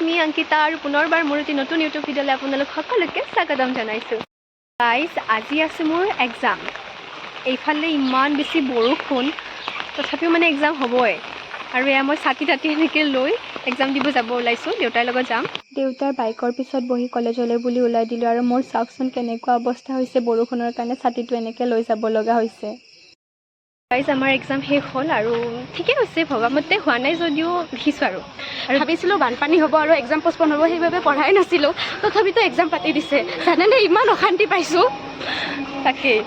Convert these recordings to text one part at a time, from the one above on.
মি অংকিতা আৰু পুনৰবাৰ মোৰ এটি নতুন ইউটিউব ভিডিঅ'লৈ আপোনালোক সকলোকে স্বাগতম জনাইছোঁ। গাইজ আজি আছে মোৰ এক্সাম এইফালে ইমান বেছি বৰষুণ তথাপিও মানে এক্সাম হ'বই। আৰু এয়া মই ছাতি তাতি এনেকৈ লৈ এক্সাম দিব যাব ওলাইছোঁ দেউতাৰ লগত যাম। দেউতাৰ বাইকৰ পিছত বহি কলেজলৈ বুলি ওলাই দিলোঁ আৰু মোৰ চাওকচোন কেনেকুৱা অৱস্থা হৈছে বৰষুণৰ কাৰণে ছাতিটো এনেকৈ লৈ যাব লগা হৈছে। গাইজ আমাৰ এক্সাম শেষ হ'ল আৰু ঠিকে হৈছে ভবামতে হোৱা নাই যদিও লিখিছোঁ আৰু। ভাবিছিলোঁ বানপানী হ'ব আৰু এক্সাম পষ্টপন হ'ব সেইবাবে পঢ়াই নাছিলোঁ। তথাপিতো এক্সাম পাতি দিছে। জানেনে ইমান অশান্তি পাইছোঁ। তাকেই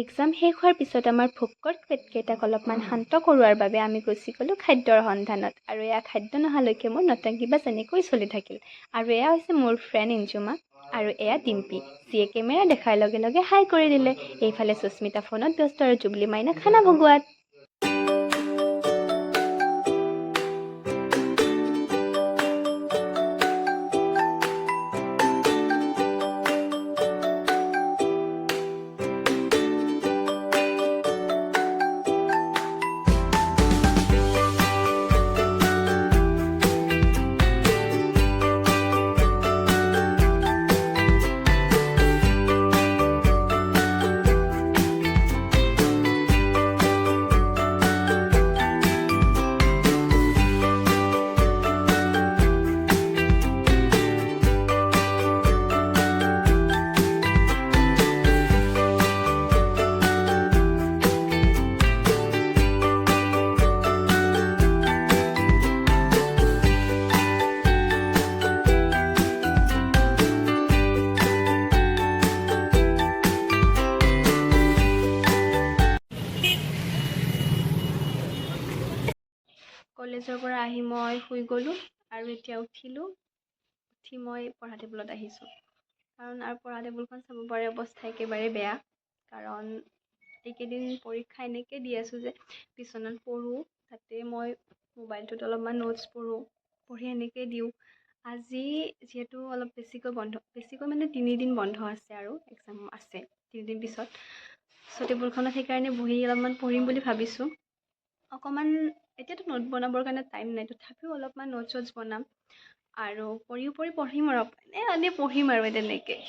এক্সাম শেষ হোৱাৰ পিছত আমাৰ ভোকৰ পেটকেইটাক অলপমান শান্ত কৰোৱাৰ বাবে আমি গুচি গ'লোঁ খাদ্যৰ সন্ধানত। আৰু এয়া খাদ্য নহালৈকে মোৰ নতংকি বা যেনেকৈ চলি থাকিল। আৰু এয়া হৈছে মোৰ ফ্ৰেণ্ড ইঞ্জুমা আৰু এয়া ডিম্পী যিয়ে কেমেৰা দেখাৰ লগে লগে হাই কৰি দিলে। এইফালে সুস্মিতা ফোনত ব্যস্ত আৰু জুবলি মাইনা খানা ভগোৱাত। কলেজৰ পৰা আহি মই শুই গ'লোঁ আৰু এতিয়া উঠিলোঁ। উঠি মই পঢ়া টেবুলত আহিছোঁ। কাৰণ আৰু পঢ়া টেবুলখন চাব পাৰে অৱস্থা একেবাৰে বেয়া। কাৰণ এইকেইদিন পৰীক্ষা এনেকৈ দি আছোঁ যে বিচনাত পঢ়োঁ তাতে মই মোবাইলটোত অলপমান নোটছ পঢ়োঁ পঢ়ি এনেকৈ দিওঁ। আজি যিহেতু অলপ বেছিকৈ বন্ধ বেছিকৈ মানে তিনিদিন বন্ধ আছে আৰু এক্সাম আছে তিনিদিন পিছত। ছ' টেবুলখনত সেইকাৰণে বহি অলপমান পঢ়িম বুলি ভাবিছোঁ। অকণমান এতিয়াতো নোট বনাবৰ কাৰণে টাইম নাই তথাপিও অলপমান নোট চটছ বনাম। আৰু পঢ়ি পঢ়ি পঢ়িম আৰু। এনে এনেই পঢ়িম আৰু তেনেকৈ।